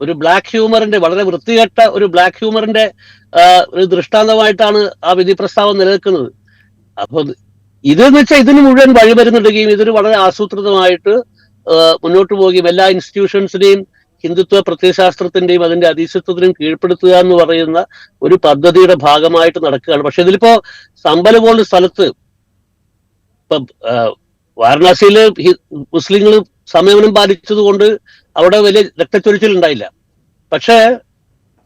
ഒരു ബ്ലാക്ക് ഹ്യൂമറിന്റെ വളരെ വൃത്തികെട്ട ഒരു ബ്ലാക്ക് ഹ്യൂമറിന്റെ ഒരു ദൃഷ്ടാന്തമായിട്ടാണ് ആ വിധി പ്രസ്താവം നിലനിൽക്കുന്നത്. അപ്പൊ ഇത് ഇതെന്ന് വെച്ചാൽ ഇതിന് മുഴുവൻ വഴിമരുന്നിടുകയും ഇതൊരു വളരെ ആസൂത്രിതമായിട്ട് മുന്നോട്ട് പോവുകയും എല്ലാ ഇൻസ്റ്റിറ്റ്യൂഷൻസിനെയും ഹിന്ദുത്വ പ്രത്യയശാസ്ത്രത്തിന്റെയും അതിന്റെ അതീശത്വത്തിനും കീഴ്പ്പെടുത്തുക എന്ന് പറയുന്ന ഒരു പദ്ധതിയുടെ ഭാഗമായിട്ട് നടക്കുകയാണ്. പക്ഷെ ഇതിലിപ്പോ സമ്പല പോലുള്ള സ്ഥലത്ത് ഇപ്പൊ വാരണാസിയിൽ മുസ്ലിങ്ങൾ സംയമനം പാലിച്ചതുകൊണ്ട് അവിടെ വലിയ രക്തച്ചൊരിച്ചിൽ ഉണ്ടായില്ല. പക്ഷേ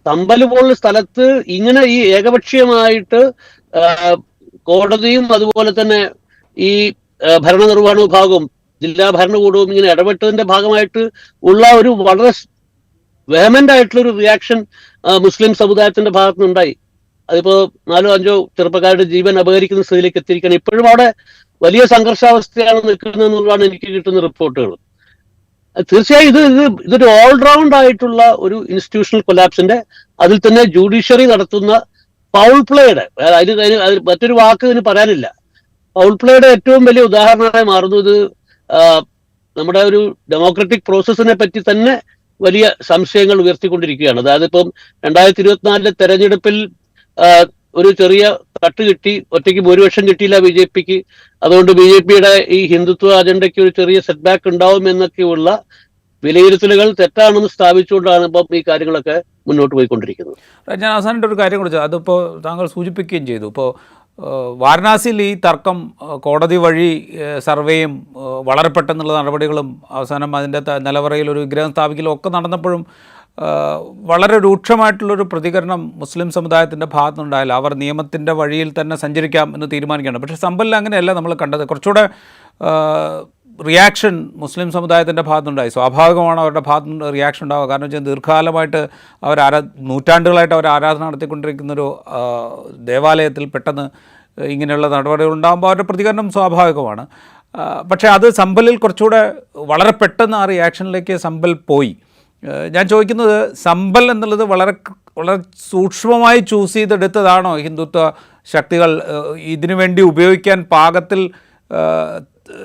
തമ്പൽ പോലുള്ള സ്ഥലത്ത് ഇങ്ങനെ ഈ ഏകപക്ഷീയമായിട്ട് കോടതിയും അതുപോലെ തന്നെ ഈ ഭരണനിർവഹണ വിഭാഗവും ജില്ലാ ഭരണകൂടവും ഇങ്ങനെ ഇടപെട്ടതിന്റെ ഭാഗമായിട്ട് ഉള്ള ഒരു വളരെ വേമന്റ് ആയിട്ടുള്ള ഒരു റിയാക്ഷൻ മുസ്ലിം സമുദായത്തിന്റെ ഭാഗത്തു നിന്നുണ്ടായി. അതിപ്പോ നാലോ അഞ്ചോ ചെറുപ്പക്കാരുടെ ജീവൻ അപഹരിക്കുന്ന സ്ഥിതിയിലേക്ക് എത്തിയിരിക്കുകയാണ്. ഇപ്പോഴും അവിടെ വലിയ സംഘർഷാവസ്ഥയാണ് നിൽക്കുന്നത് എന്നുള്ളതാണ് എനിക്ക് കിട്ടുന്ന റിപ്പോർട്ടുകൾ. തീർച്ചയായും ഇത് ഇത് ഇതൊരു ഓൾറൗണ്ട് ആയിട്ടുള്ള ഒരു ഇൻസ്റ്റിറ്റ്യൂഷണൽ കൊലാപ്സിന്റെ അതിൽ തന്നെ ജുഡീഷ്യറി നടത്തുന്ന പൗൾ പ്ലേയുടെ അതിന് അതിന് മറ്റൊരു വാക്ക് ഇതിന് പറയാനില്ല. പൗൾ പ്ലേയുടെ ഏറ്റവും വലിയ ഉദാഹരണമായി മാറുന്നു. ഇത് നമ്മുടെ ഒരു ഡെമോക്രറ്റിക് പ്രോസസ്സിനെ പറ്റി തന്നെ വലിയ സംശയങ്ങൾ ഉയർത്തിക്കൊണ്ടിരിക്കുകയാണ്. അതായത് ഇപ്പം രണ്ടായിരത്തി ഇരുപത്തിനാലിലെ തെരഞ്ഞെടുപ്പിൽ ഒരു ചെറിയ തട്ട് കിട്ടി ഒറ്റയ്ക്ക് ഭൂരിപക്ഷം കിട്ടിയില്ല ബി ജെ പിക്ക്. അതുകൊണ്ട് ബി ജെ പിയുടെ ഈ ഹിന്ദുത്വ അജണ്ടയ്ക്ക് ഒരു ചെറിയ സെറ്റ് ബാക്ക് ഉണ്ടാവും എന്നൊക്കെയുള്ള വിലയിരുത്തലുകൾ തെറ്റാണെന്ന് സ്ഥാപിച്ചുകൊണ്ടാണ് ഇപ്പം ഈ കാര്യങ്ങളൊക്കെ മുന്നോട്ട് പോയിക്കൊണ്ടിരിക്കുന്നത്. ഞാൻ അവസാനമായിട്ട് ഒരു കാര്യം കുറിച്ച് അതിപ്പോൾ താങ്കൾ സൂചിപ്പിക്കുകയും ചെയ്തു. ഇപ്പോൾ വാരണാസിയിൽ ഈ തർക്കം കോടതി വഴി സർവേയും വളരെ പെട്ടെന്നുള്ള നടപടികളും അവസാനം അതിന്റെ നിലവറയിൽ ഒരു വിഗ്രഹം സ്ഥാപിക്കലും ഒക്കെ നടന്നപ്പോഴും വളരെ രൂക്ഷമായിട്ടുള്ളൊരു പ്രതികരണം മുസ്ലിം സമുദായത്തിന്റെ ഭാഗത്തുനിന്നുണ്ടായില്ല അവർ നിയമത്തിന്റെ വഴിയിൽ തന്നെ സഞ്ചരിക്കാം എന്ന് തീരുമാനിക്കുകയാണ്. പക്ഷേ സമ്പലിൽ അങ്ങനെയല്ല നമ്മൾ കണ്ടത്. കുറച്ചുകൂടെ റിയാക്ഷൻ മുസ്ലിം സമുദായത്തിന്റെ ഭാഗത്തുണ്ടായി സ്വാഭാവികമാണ് അവരുടെ ഭാഗത്തുനിന്ന് റിയാക്ഷൻ ഉണ്ടാവുക. കാരണം വെച്ചാൽ ദീർഘകാലമായിട്ട് അവർ ആരാ നൂറ്റാണ്ടുകളായിട്ട് അവർ ആരാധന നടത്തിക്കൊണ്ടിരിക്കുന്നൊരു ദേവാലയത്തിൽ പെട്ടെന്ന് ഇങ്ങനെയുള്ള നടപടികൾ ഉണ്ടാകുമ്പോൾ അവരുടെ പ്രതികരണം സ്വാഭാവികമാണ്. പക്ഷേ അത് സമ്പലിൽ കുറച്ചുകൂടെ വളരെ പെട്ടെന്ന് ആ റിയാക്ഷനിലേക്ക് സമ്പൽ പോയി. ഞാൻ ചോദിക്കുന്നത് സമ്പൽ എന്നുള്ളത് വളരെ വളരെ സൂക്ഷ്മമായി ചൂസ് ചെയ്തെടുത്തതാണോ ഹിന്ദുത്വ ശക്തികൾ? ഇതിനു വേണ്ടി ഉപയോഗിക്കാൻ പാകത്തിൽ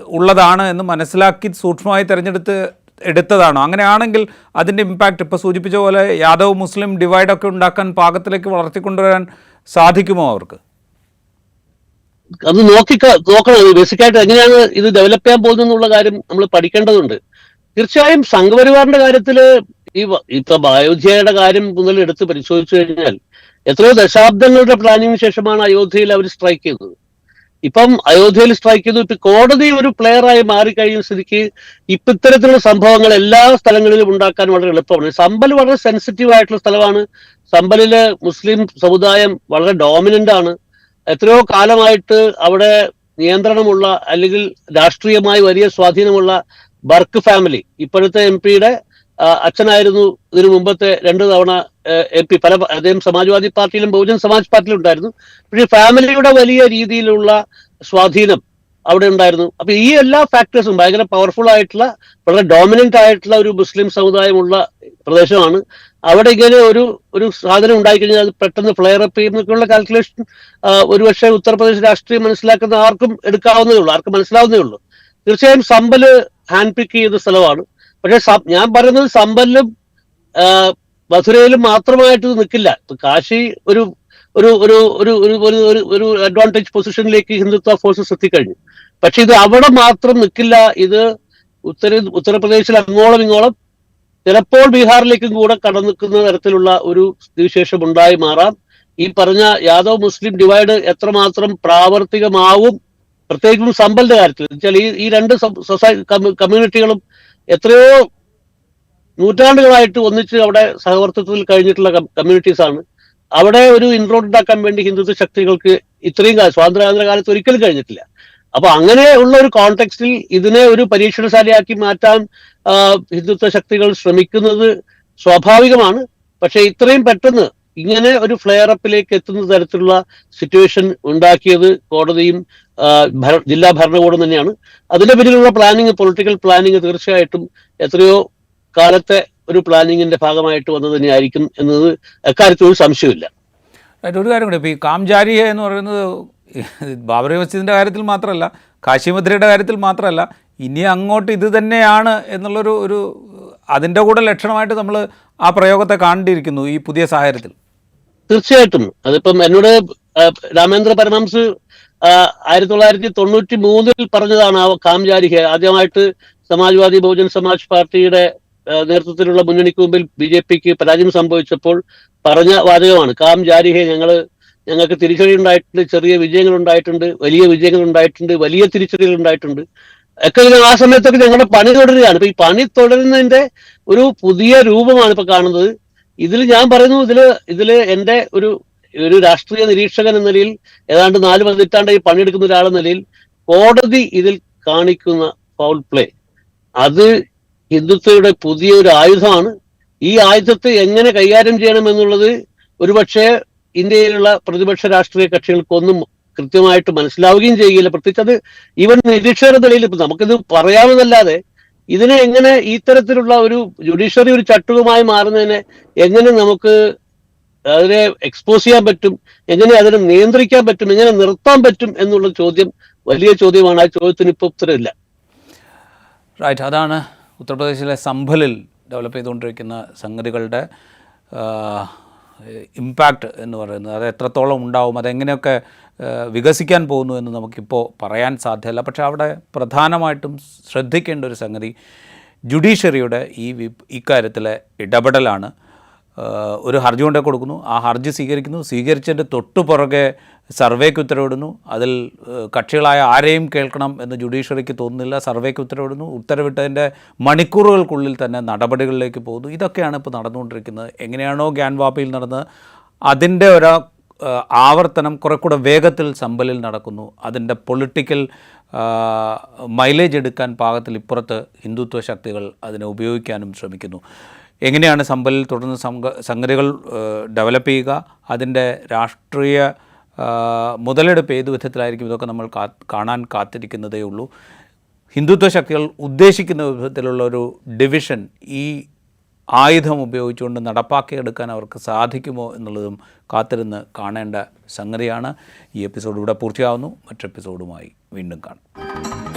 ഉള്ളതാണ് എന്ന് മനസ്സിലാക്കി സൂക്ഷ്മമായി തിരഞ്ഞെടുത്ത് എടുത്തതാണോ? അങ്ങനെയാണെങ്കിൽ അതിന്റെ ഇമ്പാക്റ്റ് ഇപ്പോൾ സൂചിപ്പിച്ച പോലെ യാദവ് മുസ്ലിം ഡിവൈഡൊക്കെ ഉണ്ടാക്കാൻ പാകത്തിലേക്ക് വളർത്തിക്കൊണ്ടുവരാൻ സാധിക്കുമോ അവർക്ക്? അത് നോക്കി നോക്കണം. ബേസിക്കായിട്ട് എങ്ങനെയാണ് ഇത് ഡെവലപ്പ് ചെയ്യാൻ പോകുന്നുള്ള കാര്യം നമ്മൾ പഠിക്കേണ്ടതുണ്ട്. തീർച്ചയായും സംഘപരിവാറിന്റെ കാര്യത്തിൽ ഈ ഇപ്പൊ അയോധ്യയുടെ കാര്യം മുതൽ എടുത്ത് പരിശോധിച്ചു കഴിഞ്ഞാൽ എത്രയോ ദശാബ്ദങ്ങളുടെ പ്ലാനിങ്ങിന് ശേഷമാണ് അയോധ്യയിൽ അവർ സ്ട്രൈക്ക് ചെയ്തത്. ഇപ്പം അയോധ്യയിൽ സ്ട്രൈക്ക് ചെയ്തു. ഇപ്പൊ കോടതി ഒരു പ്ലെയറായി മാറിക്കഴിഞ്ഞ സ്ഥിതിക്ക് ഇപ്പൊ ഇത്തരത്തിലുള്ള സംഭവങ്ങൾ എല്ലാ സ്ഥലങ്ങളിലും ഉണ്ടാക്കാൻ വളരെ എളുപ്പമാണ്. സമ്പൽ വളരെ സെൻസിറ്റീവ് ആയിട്ടുള്ള സ്ഥലമാണ്. സമ്പലിൽ മുസ്ലിം സമുദായം വളരെ ഡോമിനന്റ് ആണ്. എത്രയോ കാലമായിട്ട് അവിടെ നിയന്ത്രണമുള്ള അല്ലെങ്കിൽ രാഷ്ട്രീയമായി വലിയ സ്വാധീനമുള്ള ബർക്ക് ഫാമിലി. ഇപ്പോഴത്തെ എം പിയുടെ അച്ഛനായിരുന്നു ഇതിനു മുമ്പത്തെ രണ്ട് തവണ എം പി പല അദ്ദേഹം സമാജ്വാദി പാർട്ടിയിലും ബഹുജൻ സമാജ് പാർട്ടിയിലും ഉണ്ടായിരുന്നു പക്ഷേ ഫാമിലിയുടെ വലിയ രീതിയിലുള്ള സ്വാധീനം അവിടെ ഉണ്ടായിരുന്നു. അപ്പൊ ഈ എല്ലാ ഫാക്ടേഴ്സും ഭയങ്കര പവർഫുൾ ആയിട്ടുള്ള വളരെ ഡോമിനന്റ് ആയിട്ടുള്ള ഒരു മുസ്ലിം സമുദായമുള്ള പ്രദേശമാണ്. അവിടെ ഇങ്ങനെ ഒരു ഒരു സാധനം ഉണ്ടായിക്കഴിഞ്ഞാൽ അത് പെട്ടെന്ന് ഫ്ലെയർ അപ്പ് ചെയ്യുന്നൊക്കെയുള്ള കാൽക്കുലേഷൻ ഒരുപക്ഷെ ഉത്തർപ്രദേശ് രാഷ്ട്രീയം മനസ്സിലാക്കുന്ന ആർക്കും എടുക്കാവുന്നതേ ഉള്ളൂ. ആർക്കും മനസ്സിലാവുന്നേ ഉള്ളൂ. തീർച്ചയായും സമ്പൽ ഹാൻഡ് പിക്ക് ചെയ്ത സ്ഥലമാണ്. പക്ഷെ ഞാൻ പറയുന്നത് സമ്പലിലും മധുരയിലും മാത്രമായിട്ട് നിൽക്കില്ല. കാശി ഒരു ഒരു ഒരു ഒരു ഒരു ഒരു ഒരു അഡ്വാന്റേജ് പൊസിഷനിലേക്ക് ഹിന്ദുത്വ ഫോഴ്സസ് എത്തിക്കഴിഞ്ഞു. പക്ഷെ ഇത് അവിടെ മാത്രം നിൽക്കില്ല. ഇത് ഉത്തര ഉത്തർപ്രദേശിൽ അങ്ങോളം ഇങ്ങോളം ചിലപ്പോൾ ബീഹാറിലേക്കും കൂടെ കടന്നു നിൽക്കുന്ന തരത്തിലുള്ള ഒരു സ്ഥിതിവിശേഷം ഉണ്ടായി മാറാം. ഈ പറഞ്ഞ യാദവ് മുസ്ലിം ഡിവൈഡ് എത്രമാത്രം പ്രാവർത്തികമാവും പ്രത്യേകിച്ചും സമ്പലിന്റെ കാര്യത്തിൽ വെച്ചാൽ ഈ ഈ രണ്ട് സൊസൈറ്റി കമ്മ്യൂണിറ്റികളും എത്രയോ നൂറ്റാണ്ടുകളായിട്ട് ഒന്നിച്ച് അവിടെ സഹവർത്തിത്വത്തിൽ കഴിഞ്ഞിട്ടുള്ള കമ്മ്യൂണിറ്റീസ് ആണ് അവിടെ ഒരു ഇൻറോഡ് ഉണ്ടാക്കാൻ വേണ്ടി ഹിന്ദുത്വ ശക്തികൾക്ക് ഇത്രയും സ്വാതന്ത്ര്യാനന്തര കാലത്ത് ഒരിക്കലും കഴിഞ്ഞിട്ടില്ല. അപ്പൊ അങ്ങനെ ഉള്ള ഒരു കോണ്ടെക്സ്റ്റിൽ ഇതിനെ ഒരു പരീക്ഷണശാലയാക്കി മാറ്റാൻ ഹിന്ദുത്വ ശക്തികൾ ശ്രമിക്കുന്നത് സ്വാഭാവികമാണ്. പക്ഷെ ഇത്രയും പെട്ടെന്ന് ഇങ്ങനെ ഒരു ഫ്ലെയർ അപ്പിലേക്ക് എത്തുന്ന തരത്തിലുള്ള സിറ്റുവേഷൻ ഉണ്ടാക്കിയത് കോടതിയും ജില്ലാ ഭരണകൂടം തന്നെയാണ്. അതിന്റെ പിന്നിലുള്ള പ്ലാനിങ് പൊളിറ്റിക്കൽ പ്ലാനിങ് തീർച്ചയായിട്ടും എത്രയോ കാലത്തെ ഒരു പ്ലാനിങ്ങിന്റെ ഭാഗമായിട്ട് വന്നത് തന്നെയായിരിക്കും എന്നത് എക്കാര്യത്തിൽ ഒരു സംശയമില്ല ഒരു കാര്യം കൂടി ഇപ്പോൾ ഈ എന്ന് പറയുന്നത് ബാബറി മസ്ജിദിന്റെ കാര്യത്തിൽ മാത്രമല്ല കാശിമദ്രയുടെ കാര്യത്തിൽ മാത്രമല്ല ഇനി അങ്ങോട്ട് ഇത് തന്നെയാണ് എന്നുള്ളൊരു ഒരു അതിന്റെ കൂടെ ലക്ഷണമായിട്ട് നമ്മൾ ആ പ്രയോഗത്തെ കാണേണ്ടിയിരിക്കുന്നു ഈ പുതിയ സാഹചര്യത്തിൽ. തീർച്ചയായിട്ടും. അതിപ്പം എന്നോട് രാമേന്ദ്ര പരമംസ് ആയിരത്തി തൊള്ളായിരത്തി തൊണ്ണൂറ്റി മൂന്നിൽ പറഞ്ഞതാണ് ആ കാംചാരിക. ആദ്യമായിട്ട് സമാജ്വാദി ബഹുജൻ സമാജ് പാർട്ടിയുടെ നേതൃത്വത്തിലുള്ള മുന്നണിക്ക് മുമ്പിൽ ബി ജെ പിക്ക് പരാജയം സംഭവിച്ചപ്പോൾ പറഞ്ഞ വാചകമാണ്. കാം ജാരിഹെ ഞങ്ങൾ ഞങ്ങൾക്ക് തിരിച്ചടി ഉണ്ടായിട്ടുണ്ട് ചെറിയ വിജയങ്ങൾ ഉണ്ടായിട്ടുണ്ട് വലിയ വിജയങ്ങൾ ഉണ്ടായിട്ടുണ്ട് വലിയ തിരിച്ചടികൾ ഉണ്ടായിട്ടുണ്ട് ഒക്കെ ആ സമയത്തൊക്കെ ഞങ്ങളുടെ പണി തുടരുകയാണ്. ഇപ്പൊ ഈ പണി തുടരുന്നതിന്റെ ഒരു പുതിയ രൂപമാണ് ഇപ്പൊ കാണുന്നത്. ഇതിൽ ഞാൻ പറയുന്നു ഇതിൽ ഇതിൽ എന്റെ ഒരു ഒരു രാഷ്ട്രീയ നിരീക്ഷകൻ എന്ന നിലയിൽ ഏതാണ്ട് നാല് പതിറ്റാണ്ടായി പണിയെടുക്കുന്ന ഒരാളെന്ന നിലയിൽ കോടതി ഇതിൽ കാണിക്കുന്ന ഫൗൾ പ്ലേ അത് ഹിന്ദുത്വയുടെ പുതിയ ഒരു ആയുധമാണ്. ഈ ആയുധത്തെ എങ്ങനെ കൈകാര്യം ചെയ്യണം എന്നുള്ളത് ഒരുപക്ഷെ ഇന്ത്യയിലുള്ള പ്രതിപക്ഷ രാഷ്ട്രീയ കക്ഷികൾക്കൊന്നും കൃത്യമായിട്ട് മനസ്സിലാവുകയും ചെയ്യുകയില്ല പ്രത്യേകിച്ച് അത് ഇവൻ നിരീക്ഷകരുടെ നിലയിൽ ഇപ്പൊ നമുക്കിത് പറയാമെന്നല്ലാതെ ഇതിനെ എങ്ങനെ ഈ തരത്തിലുള്ള ഒരു ജുഡീഷ്യറി ഒരു ചട്ടുകമായി മാറുന്നതിനെ എങ്ങനെ നമുക്ക് അതിനെ എക്സ്പോസ് ചെയ്യാൻ പറ്റും? എങ്ങനെ അതിനെ നിയന്ത്രിക്കാൻ പറ്റും? എങ്ങനെ നിർത്താൻ പറ്റും എന്നുള്ള ചോദ്യം വലിയ ചോദ്യമാണ്. ആ ചോദ്യത്തിന് ഇപ്പൊ ഉത്തരവില്ല റൈറ്റ് അതാണ് ഉത്തർപ്രദേശിലെ സംഭലിൽ ഡെവലപ്പ് ചെയ്തുകൊണ്ടിരിക്കുന്ന സംഗതികളുടെ ഇമ്പാക്റ്റ് എന്ന് പറയുന്നത് അത് എത്രത്തോളം ഉണ്ടാവും അതെങ്ങനെയൊക്കെ വികസിക്കാൻ പോകുന്നു എന്ന് നമുക്കിപ്പോൾ പറയാൻ സാധ്യമല്ല പക്ഷേ അവിടെ പ്രധാനമായിട്ടും ശ്രദ്ധിക്കേണ്ട ഒരു സംഗതി ജുഡീഷ്യറിയുടെ ഈ ഇക്കാര്യത്തിലെ ഇടപെടലാണ്. ഒരു ഹർജി കൊണ്ടേ കൊടുക്കുന്നു. ആ ഹർജി സ്വീകരിക്കുന്നു. സ്വീകരിച്ചതിന്റെ തൊട്ടു പുറകെ സർവേക്ക് ഉത്തരവിടുന്നു. അതിൽ കക്ഷികളായ ആരെയും കേൾക്കണം എന്ന് ജുഡീഷ്യറിക്ക് തോന്നുന്നില്ല. സർവേക്ക് ഉത്തരവിടുന്നു. ഉത്തരവിട്ടതിന്റെ മണിക്കൂറുകൾക്കുള്ളിൽ തന്നെ നടപടികളിലേക്ക് പോകുന്നു. ഇതൊക്കെയാണ് ഇപ്പോൾ നടന്നുകൊണ്ടിരിക്കുന്നത്. എങ്ങനെയാണോ ഗ്യാൻവാപ്പിയിൽ നടന്നത് അതിന്റെ ഒരു ആവർത്തനം കുറെ കൂടെ വേഗത്തിൽ സമ്പലിൽ നടക്കുന്നു. അതിന്റെ പൊളിറ്റിക്കൽ മൈലേജ് എടുക്കാൻ പാകത്തിൽ ഇപ്പുറത്ത് ഹിന്ദുത്വ ശക്തികൾ അതിനെ ഉപയോഗിക്കാനും ശ്രമിക്കുന്നു. എങ്ങനെയാണ് സമ്പലിൽ തുടർന്ന് സംഗതികൾ ഡെവലപ്പ് ചെയ്യുക അതിന്റെ രാഷ്ട്രീയ മുതലെടുപ്പ് ഏത് വിധത്തിലായിരിക്കും ഇതൊക്കെ നമ്മൾ കാണാൻ കാത്തിരിക്കുന്നതേ ഉള്ളൂ. ഹിന്ദുത്വ ശക്തികൾ ഉദ്ദേശിക്കുന്ന വിധത്തിലുള്ള ഒരു ഡിവിഷൻ ഈ ആയുധം ഉപയോഗിച്ചുകൊണ്ട് നടപ്പാക്കിയെടുക്കാൻ അവർക്ക് സാധിക്കുമോ എന്നുള്ളതും കാത്തിരുന്ന് കാണേണ്ട സംഗതിയാണ്. ഈ എപ്പിസോഡ് ഇവിടെ പൂർത്തിയാവുന്നു. മറ്റെപ്പിസോഡുമായി വീണ്ടും കാണാം.